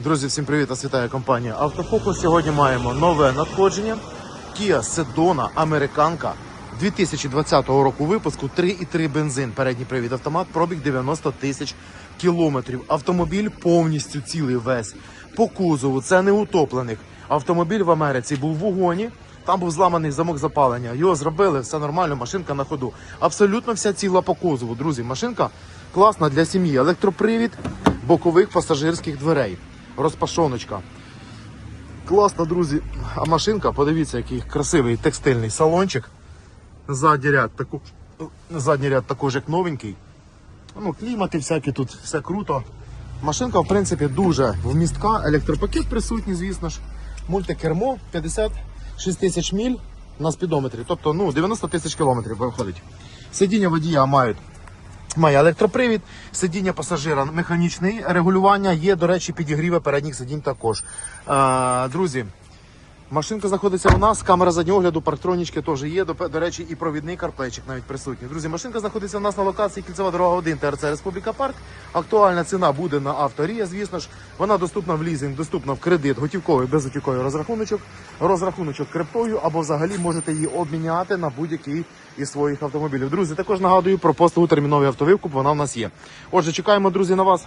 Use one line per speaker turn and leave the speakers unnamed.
Друзі, всім привіт! Вас вітає компанія Автофокус. Сьогодні маємо нове надходження. Kia Sedona Американка 2020 року випуску 3,3 бензин. Передній привід автомат, пробіг 90 тисяч кілометрів. Автомобіль повністю цілий весь. По кузову це не утоплених. Автомобіль в Америці був в вогоні. Там був зламаний замок запалення. Його зробили, все нормально, машинка на ходу. Абсолютно вся ціла по кузову. Друзі, машинка класна для сім'ї. Електропривід бокових пасажирських дверей. Розпашоночка. Класна, друзі. А машинка, подивіться, який красивий текстильний салончик. Задній ряд, таку, задній ряд також як новенький. Ну, клімати всякі тут, все круто. Машинка, в принципі, дуже вмістка. Електропакет присутній, звісно ж. Мультикермо 56 тисяч міль на спідометрі. Тобто ну, 90 тисяч кілометрів виходить. Сидіння водія мають Має електропривід, сидіння пасажира механічне регулювання. Є, до речі, підігріви передніх сидінь також. Е, друзі, машинка знаходиться у нас, камера заднього огляду, парктронічки теж є. До, до речі, і провідний карплейчик навіть присутній. Друзі, машинка знаходиться у нас на локації Кільцева дорога 1 ТРЦ Республіка Парк. Актуальна ціна буде на авторія, звісно ж. Вона доступна в лізинг, доступна в кредит, готівковий, безготівковий розрахуночок, розрахуночок криптою або взагалі можете її обміняти на будь-який із своїх автомобілів. Друзі, також нагадую про послугу терміновий автовикуп. Вона в нас є. Отже, чекаємо, друзі, на вас.